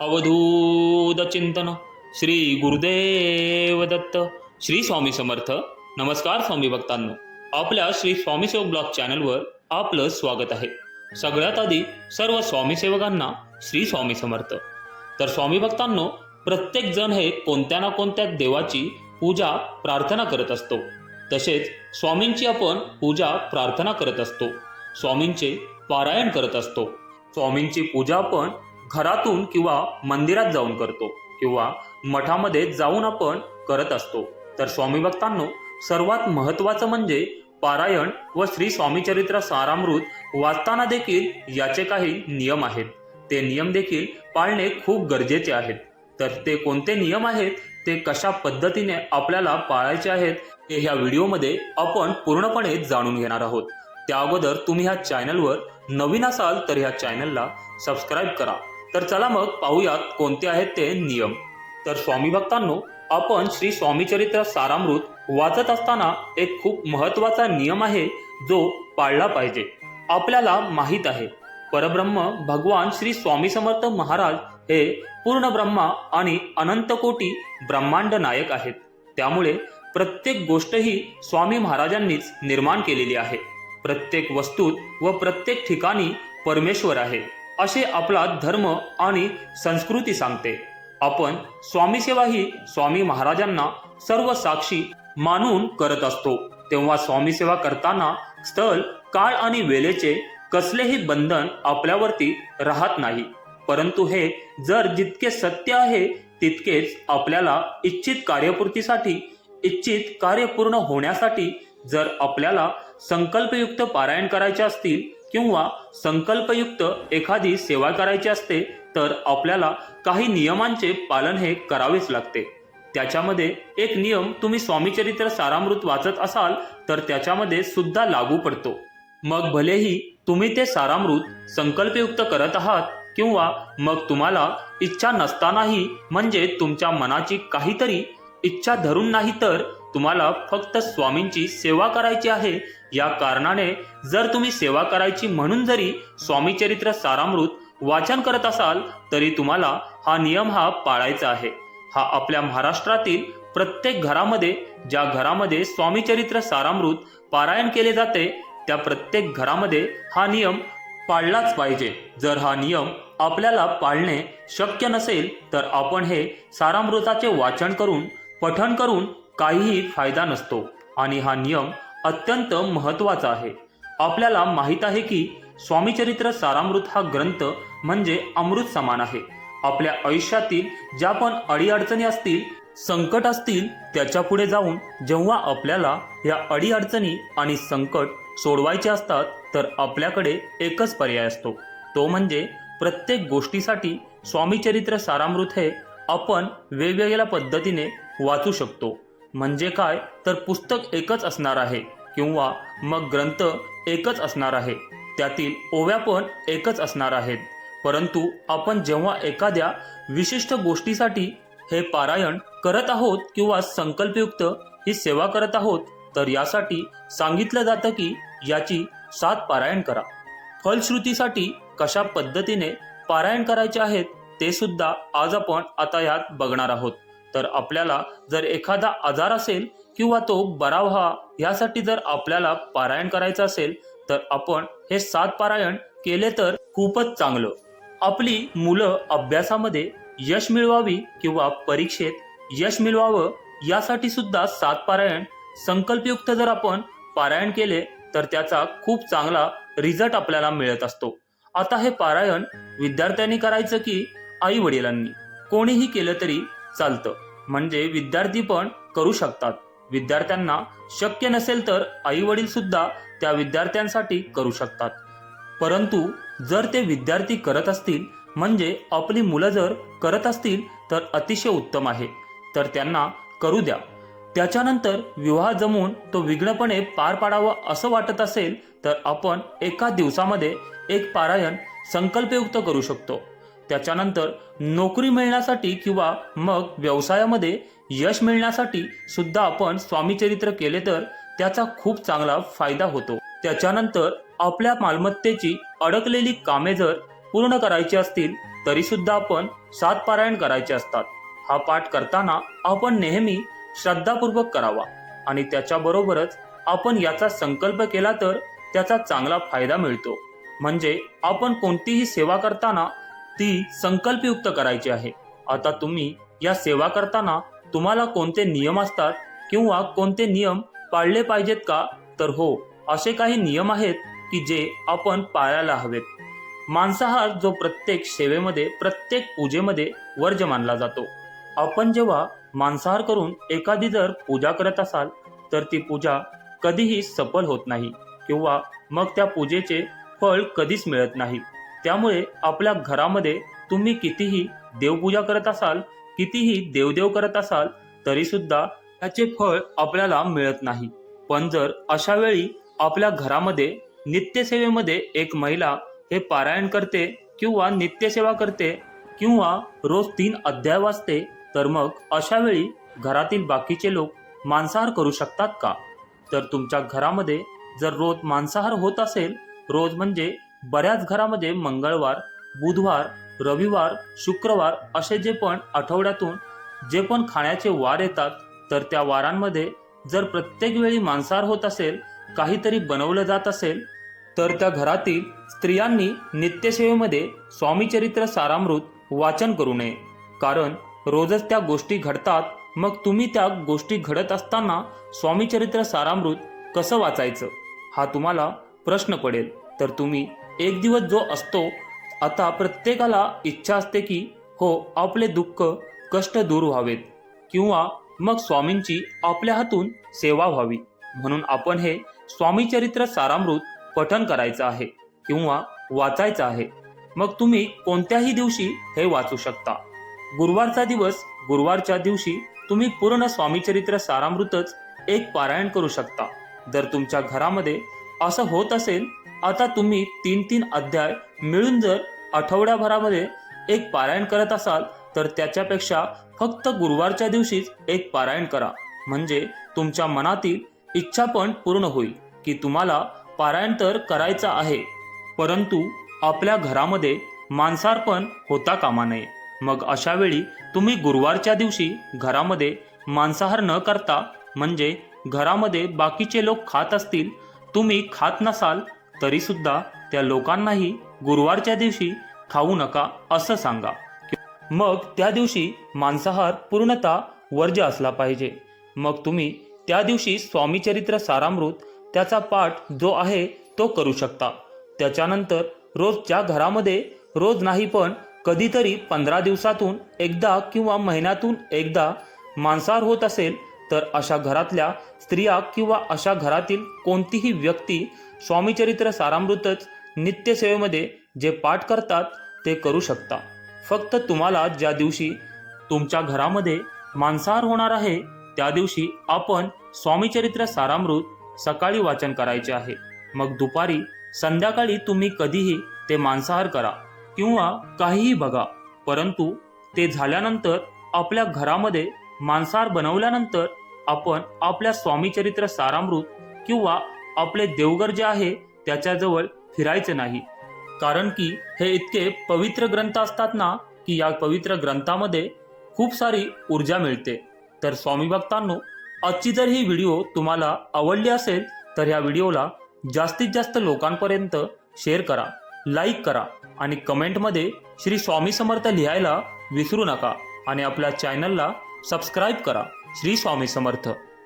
अवधूत चिंतन श्री गुरुदेव दत्त श्री स्वामी समर्थ. नमस्कार स्वामी भक्तांनो. आपल्या श्री स्वामी सेवक ब्लॉग चॅनलवर आपलं स्वागत आहे. सगळ्यात आधी सर्व स्वामी सेवकांना श्री स्वामी समर्थ. तर स्वामी भक्तांनो प्रत्येक जण हे कोणत्या ना कोणत्या देवाची पूजा प्रार्थना करत असतो. तसेच स्वामींची आपण पूजा प्रार्थना करत असतो. स्वामींचे पारायण करत असतो. स्वामींची पूजा आपण घरातून किंवा मंदिरात जाऊन करतो किंवा मठामध्ये जाऊन आपण करत असतो. तर स्वामी भक्तांनो सर्वात महत्त्वाचं म्हणजे पारायण व श्री स्वामीचरित्र सारामृत वाचताना देखील याचे काही नियम आहेत. ते नियम देखील पाळणे खूप गरजेचे आहेत. तर ते कोणते नियम आहेत ते कशा पद्धतीने आपल्याला पाळायचे आहेत हे ह्या व्हिडिओमध्ये आपण पूर्णपणे जाणून घेणार आहोत. त्या अगोदर तुम्ही ह्या चॅनलवर नवीन असाल तर ह्या चॅनलला सबस्क्राईब करा. तर चला मग पाहूयात कोणते आहेत ते नियम. तर स्वामी भक्तांनो आपण श्री स्वामीचरित्र सारामृत वाचत असताना एक खूप महत्त्वाचा नियम आहे जो पाळला पाहिजे. आपल्याला माहीत आहे परब्रह्म भगवान श्री स्वामी समर्थ महाराज हे पूर्ण ब्रह्मा आणि अनंतकोटी ब्रह्मांड नायक आहेत. त्यामुळे प्रत्येक गोष्ट ही स्वामी महाराजांनीच निर्माण केलेली आहे. प्रत्येक वस्तूत व प्रत्येक ठिकाणी परमेश्वर आहे. असे आपला धर्म आणि संस्कृती सांगते. आपण स्वामीसेवा ही स्वामी महाराजांना सर्व साक्षी मानून करत असतो. तेव्हा स्वामीसेवा करताना स्थळ काळ आणि वेळेचे कसलेही बंधन आपल्यावरती राहत नाही. परंतु हे जर जितके सत्य आहे तितकेच आपल्याला इच्छित कार्यपूर्तीसाठी इच्छित कार्य पूर्ण होण्यासाठी जर आपल्याला संकल्पयुक्त पारायण करायचे असतील किंवा संकल्पयुक्त एखादी सेवा करायची असते तर आपल्याला काही नियमांचे पालन हे करावेच लागते. त्याच्यामध्ये एक नियम तुम्ही स्वामीचरित्र सारामृत वाचत असाल तर त्याच्यामध्ये सुद्धा लागू पडतो. मग भलेही तुम्ही ते सारामृत संकल्पयुक्त करत आहात किंवा मग तुम्हाला इच्छा नसतानाही म्हणजे तुमच्या मनाची काहीतरी इच्छा धरून नाही तर तुम्हाला फक्त स्वामींची सेवा करायची आहे. या कारणाने जर तुम्ही सेवा करायची म्हणून जरी स्वामीचरित्र सारामृत वाचन करत असाल तरी तुम्हाला हा नियम हा पाळायचा आहे. हा आपल्या महाराष्ट्रातील प्रत्येक घरामध्ये ज्या घरामध्ये स्वामीचरित्र सारामृत पारायण केले जाते त्या प्रत्येक घरामध्ये हा नियम पाळलाच पाहिजे. जर हा नियम आपल्याला पाळणे शक्य नसेल तर आपण हे सारामृताचे वाचन करून पठण करून काहीही फायदा नसतो. आणि हा नियम अत्यंत महत्त्वाचा आहे. आपल्याला माहीत आहे की स्वामीचरित्र सारामृत हा ग्रंथ म्हणजे अमृत समान आहे. आपल्या आयुष्यातील ज्या पण अडीअडचणी असतील संकट असतील त्याच्या पुढे जाऊन जेव्हा आपल्याला या अडीअडचणी आणि संकट सोडवायचे असतात तर आपल्याकडे एकच पर्याय असतो. तो म्हणजे प्रत्येक गोष्टीसाठी स्वामीचरित्र सारामृत हे आपण वेगवेगळ्या पद्धतीने वाचू शकतो. म्हणजे काय? तर पुस्तक एकच असणार आहे. किंवा मग ग्रंथ एकच असणार आहे. त्यातील ओव्या पण एकच असणार आहेत. परंतु आपण जेव्हा एखाद्या विशिष्ट गोष्टीसाठी हे पारायण करत आहोत किंवा संकल्पयुक्त ही सेवा करत आहोत तर यासाठी सांगितलं जातं की याची सात पारायण करा. फलश्रुतीसाठी कशा पद्धतीने पारायण करायचे आहेत ते सुद्धा आज आपण आता यात बघणार आहोत. तर आपल्याला जर एखादा आजार असेल किंवा तो बरा व्हा यासाठी जर आपल्याला पारायण करायचं असेल तर आपण हे सात पारायण केले तर खूपच चांगलं. आपली मुलं अभ्यासामध्ये यश मिळवावी किंवा परीक्षेत यश मिळवावं यासाठी सुद्धा सात पारायण संकल्पयुक्त जर आपण पारायण केले तर त्याचा खूप चांगला रिझल्ट आपल्याला मिळत असतो. आता हे पारायण विद्यार्थ्यांनी करायचं की आई वडिलांनी कोणीही केलं तरी चालतं. म्हणजे विद्यार्थी पण करू शकतात. विद्यार्थ्यांना शक्य नसेल तर आई वडील सुद्धा त्या विद्यार्थ्यांसाठी करू शकतात. परंतु जर ते विद्यार्थी करत असतील म्हणजे आपली मुलं जर करत असतील तर अतिशय उत्तम आहे. तर त्यांना करू द्या. त्याच्यानंतर विवाह जमून तो विघ्नपणे पार पाडावा असं वाटत असेल तर आपण एका दिवसामध्ये एक पारायण संकल्पयुक्त करू शकतो. त्याच्यानंतर नोकरी मिळण्यासाठी किंवा मग व्यवसायामध्ये यश मिळण्यासाठी सुद्धा आपण स्वामीचरित्र केले तर त्याचा खूप चांगला फायदा होतो. त्याच्यानंतर आपल्या मालमत्तेची अडकलेली कामे जर पूर्ण करायची असतील तरी सुद्धा आपण सात पारायण करायचे असतात. हा पाठ करताना आपण नेहमी श्रद्धापूर्वक करावा आणि त्याच्याबरोबरच आपण याचा संकल्प केला तर त्याचा चांगला फायदा मिळतो. म्हणजे आपण कोणतीही सेवा करताना ती संकल्पयुक्त करायची आहे. आता तुम्ही या सेवा करताना तुम्हाला कोणते नियम असतात किंवा कोणते नियम पाळले पाहिजेत का? तर हो असे काही नियम आहेत की जे आपण पाळायला हवेत. मांसाहार जो प्रत्येक सेवेमध्ये प्रत्येक पूजेमध्ये वर्ज मानला जातो. आपण जेव्हा मांसाहार करून एखादी जर पूजा करत असाल तर ती पूजा कधीही सफल होत नाही किंवा मग त्या पूजेचे फळ कधीच मिळत नाही. त्यामुळे आपल्या घरामध्ये तुम्ही कितीही देवपूजा करत असाल कितीही देवदेव करत असाल तरी सुद्धा त्याचे फळ आपल्याला मिळत नाही. पण जर अशा वेळी आपल्या घरामध्ये नित्यसेवेमध्ये एक महिला हे पारायण करते किंवा नित्यसेवा करते किंवा रोज तीन अध्याय वाचते तर मग अशा वेळी घरातील बाकीचे लोक मांसाहार करू शकतात का? तर तुमच्या घरामध्ये जर रोज मांसाहार होत असेल रोज म्हणजे बऱ्याच घरामध्ये मंगळवार बुधवार रविवार शुक्रवार असे जे पण आठवड्यातून जे पण खाण्याचे वार येतात तर त्या वारांमध्ये जर प्रत्येक वेळी मांसाहार होत असेल काहीतरी बनवलं जात असेल तर त्या घरातील स्त्रियांनी नित्यसेवेमध्ये स्वामीचरित्र सारामृत वाचन करू नये. कारण रोजच त्या गोष्टी घडतात मग तुम्ही त्या गोष्टी घडत असताना स्वामीचरित्र सारामृत कसं वाचायचं? हा तुम्हाला प्रश्न पडेल. तर तुम्ही एक दिवस जो असतो आता प्रत्येकाला इच्छा असते की हो आपले दुःख कष्ट दूर व्हावेत किंवा मग स्वामींची आपल्या हातून सेवा व्हावी. म्हणून आपण हे स्वामीचरित्र सारामृत पठन करायचं आहे किंवा वाचायचं आहे. मग तुम्ही कोणत्याही दिवशी हे वाचू शकता. गुरुवारचा दिवस गुरुवारच्या दिवशी तुम्ही पूर्ण स्वामीचरित्र सारामृतच एक पारायण करू शकता. जर तुमच्या घरामध्ये असं होत असेल आता तुम्ही तीन तीन अध्याय मिळून जर आठवड्याभरामध्ये एक पारायण करत असाल तर त्याच्यापेक्षा फक्त गुरुवारच्या दिवशीच एक पारायण करा. म्हणजे तुमच्या मनातील इच्छा पण पूर्ण होईल की तुम्हाला पारायण तर करायचं आहे परंतु आपल्या घरामध्ये मांसाहार पण होता कामा नये. मग अशा वेळी तुम्ही गुरुवारच्या दिवशी घरामध्ये मांसाहार न करता म्हणजे घरामध्ये बाकीचे लोक खात असतील तुम्ही खात नसाल तरी सुद्धा त्या लोकांनाही गुरुवारच्या दिवशी खाऊ नका असं सांगा. मग त्या दिवशी मांसाहार पूर्णतः वर्ज्य असला पाहिजे. मग तुम्ही त्या दिवशी स्वामीचरित्र सारामृत त्याचा पाठ जो आहे तो करू शकता. त्याच्यानंतर रोजच्या घरामध्ये रोज नाही पण कधीतरी पंधरा दिवसातून एकदा किंवा महिन्यातून एकदा मांसाहार होत असेल तर अशा घरातल्या स्त्रिया किंवा अशा घरातील कोणतीही व्यक्ती स्वामीचरित्र सारामृतच नित्यसेवेमध्ये जे पाठ करतात ते करू शकता. फक्त तुम्हाला ज्या दिवशी तुमच्या घरामध्ये मांसाहार होणार आहे त्या दिवशी आपण स्वामीचरित्र सारामृत सकाळी वाचन करायचे आहे. मग दुपारी संध्याकाळी तुम्ही कधीही ते मांसाहार करा किंवा काहीही बघा. परंतु ते झाल्यानंतर आपल्या घरामध्ये मांसाहार बनवल्यानंतर आपण आपल्या स्वामीचरित्र सारामृत किंवा आपले देवघर जे आहे त्याच्याजवळ फिरायचे नाही. कारण की हे इतके पवित्र ग्रंथ असतात ना की या पवित्र ग्रंथामध्ये खूप सारी ऊर्जा मिळते. तर स्वामी भक्तांनो आजची जर ही व्हिडिओ तुम्हाला आवडली असेल तर ह्या व्हिडिओला जास्तीत जास्त लोकांपर्यंत शेअर करा लाईक करा आणि कमेंटमध्ये श्री स्वामी समर्थ लिहायला विसरू नका आणि आपल्या चॅनलला सबस्क्राईब करा. श्री स्वामी समर्थ.